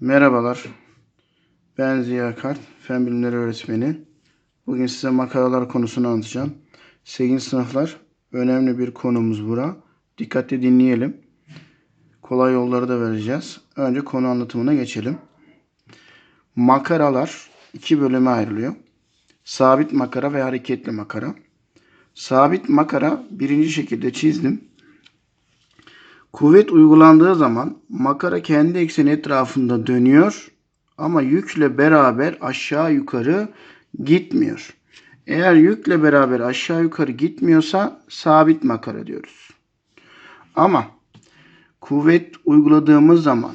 Merhabalar. Ben Ziya Kart, Fen Bilimleri Öğretmeni. Bugün size makaralar konusunu anlatacağım. 8. sınıflar önemli bir konumuz bura. Dikkatli dinleyelim. Kolay yolları da vereceğiz. Önce konu anlatımına geçelim. Makaralar iki bölüme ayrılıyor. Sabit makara ve hareketli makara. Sabit makara birinci şekilde çizdim. Kuvvet uygulandığı zaman makara kendi ekseni etrafında dönüyor ama yükle beraber aşağı yukarı gitmiyor. Eğer yükle beraber aşağı yukarı gitmiyorsa sabit makara diyoruz. Ama kuvvet uyguladığımız zaman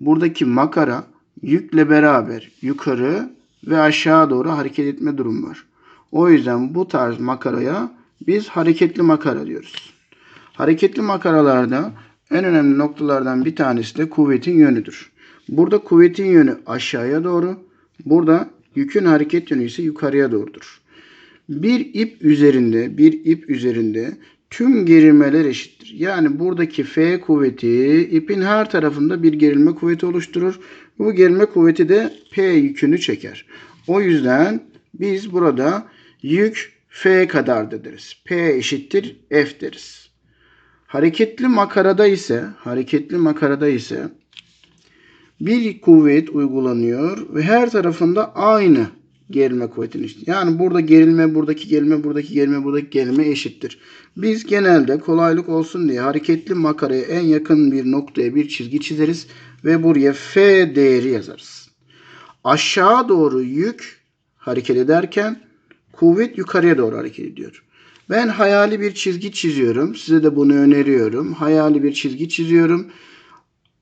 buradaki makara yükle beraber yukarı ve aşağı doğru hareket etme durumu var. O yüzden bu tarz makaraya biz hareketli makara diyoruz. Hareketli makaralarda en önemli noktalardan bir tanesi de kuvvetin yönüdür. Burada kuvvetin yönü aşağıya doğru, burada yükün hareket yönü ise yukarıya doğrudur. Bir ip üzerinde, bir ip üzerinde tüm gerilmeler eşittir. Yani buradaki F kuvveti ipin her tarafında bir gerilme kuvveti oluşturur. Bu gerilme kuvveti de P yükünü çeker. O yüzden biz burada yük F kadar deriz. P eşittir F deriz. Hareketli makarada ise hareketli makarada ise bir kuvvet uygulanıyor ve her tarafında aynı gerilme kuvvetini eşit. Yani burada gerilme, buradaki gerilme, buradaki gerilme, buradaki gerilme eşittir. Biz genelde kolaylık olsun diye hareketli makaraya en yakın bir noktaya bir çizgi çizeriz ve buraya F değeri yazarız. Aşağı doğru yük hareket ederken kuvvet yukarıya doğru hareket ediyor. Ben hayali bir çizgi çiziyorum. Size de bunu öneriyorum. Hayali bir çizgi çiziyorum.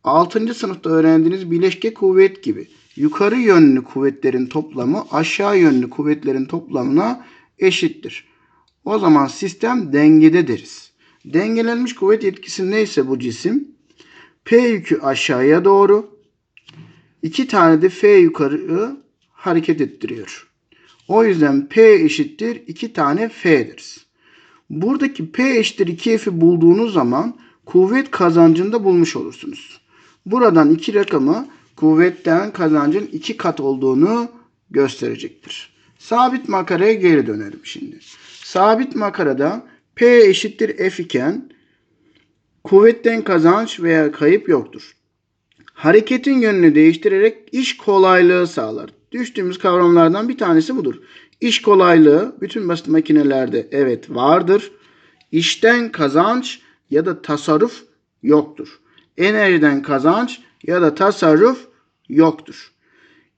6. sınıfta öğrendiğiniz bileşke kuvvet gibi yukarı yönlü kuvvetlerin toplamı aşağı yönlü kuvvetlerin toplamına eşittir. O zaman sistem dengede deriz. Dengelenmiş kuvvet etkisi neyse bu cisim P yükü aşağıya doğru iki tane de F yukarı hareket ettiriyor. O yüzden P eşittir 2 tane F deriz. Buradaki P eşittir 2F'i bulduğunuz zaman kuvvet kazancını da bulmuş olursunuz. Buradan iki rakamı kuvvetten kazancın iki kat olduğunu gösterecektir. Sabit makaraya geri dönelim şimdi. Sabit makarada P eşittir F iken kuvvetten kazanç veya kayıp yoktur. Hareketin yönünü değiştirerek iş kolaylığı sağlar. Düştüğümüz kavramlardan bir tanesi budur. İş kolaylığı bütün basit makinelerde evet vardır. İşten kazanç ya da tasarruf yoktur. Enerjiden kazanç ya da tasarruf yoktur.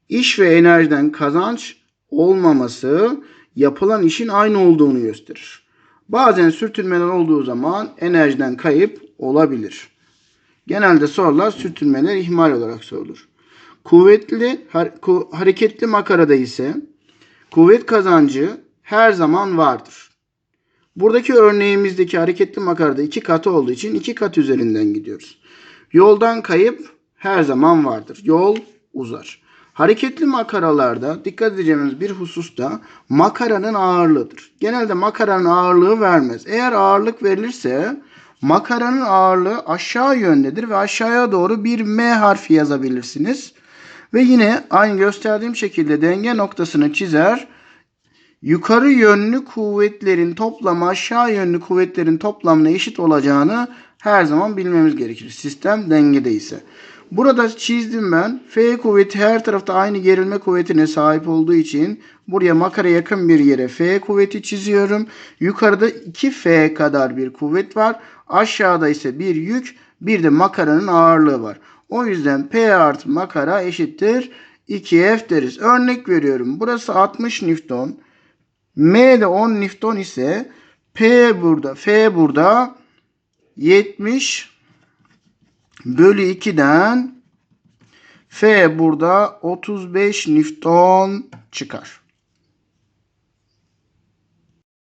İş ve enerjiden kazanç olmaması yapılan işin aynı olduğunu gösterir. Bazen sürtünmeler olduğu zaman enerjiden kayıp olabilir. Genelde sorular sürtünmeler ihmal olarak sorulur. Kuvvetli hareketli makarada ise kuvvet kazancı her zaman vardır. Buradaki örneğimizdeki hareketli makarada iki katı olduğu için iki kat üzerinden gidiyoruz. Yoldan kayıp her zaman vardır. Yol uzar. Hareketli makaralarda dikkat edeceğimiz bir husus da makaranın ağırlığıdır. Genelde makaranın ağırlığı vermez. Eğer ağırlık verilirse makaranın ağırlığı aşağı yöndedir ve aşağıya doğru bir M harfi yazabilirsiniz. Ve yine aynı gösterdiğim şekilde denge noktasını çizer. Yukarı yönlü kuvvetlerin toplamı aşağı yönlü kuvvetlerin toplamına eşit olacağını her zaman bilmemiz gerekir. Sistem dengede ise. Burada çizdim ben. F kuvveti her tarafta aynı gerilme kuvvetine sahip olduğu için buraya makara yakın bir yere F kuvveti çiziyorum. Yukarıda 2F kadar bir kuvvet var. Aşağıda ise bir yük bir de makaranın ağırlığı var. O yüzden P artı makara eşittir 2F deriz. Örnek veriyorum. Burası 60 Newton. M de 10 Newton ise P burada, F burada 70 bölü 2'den F burada 35 Newton çıkar.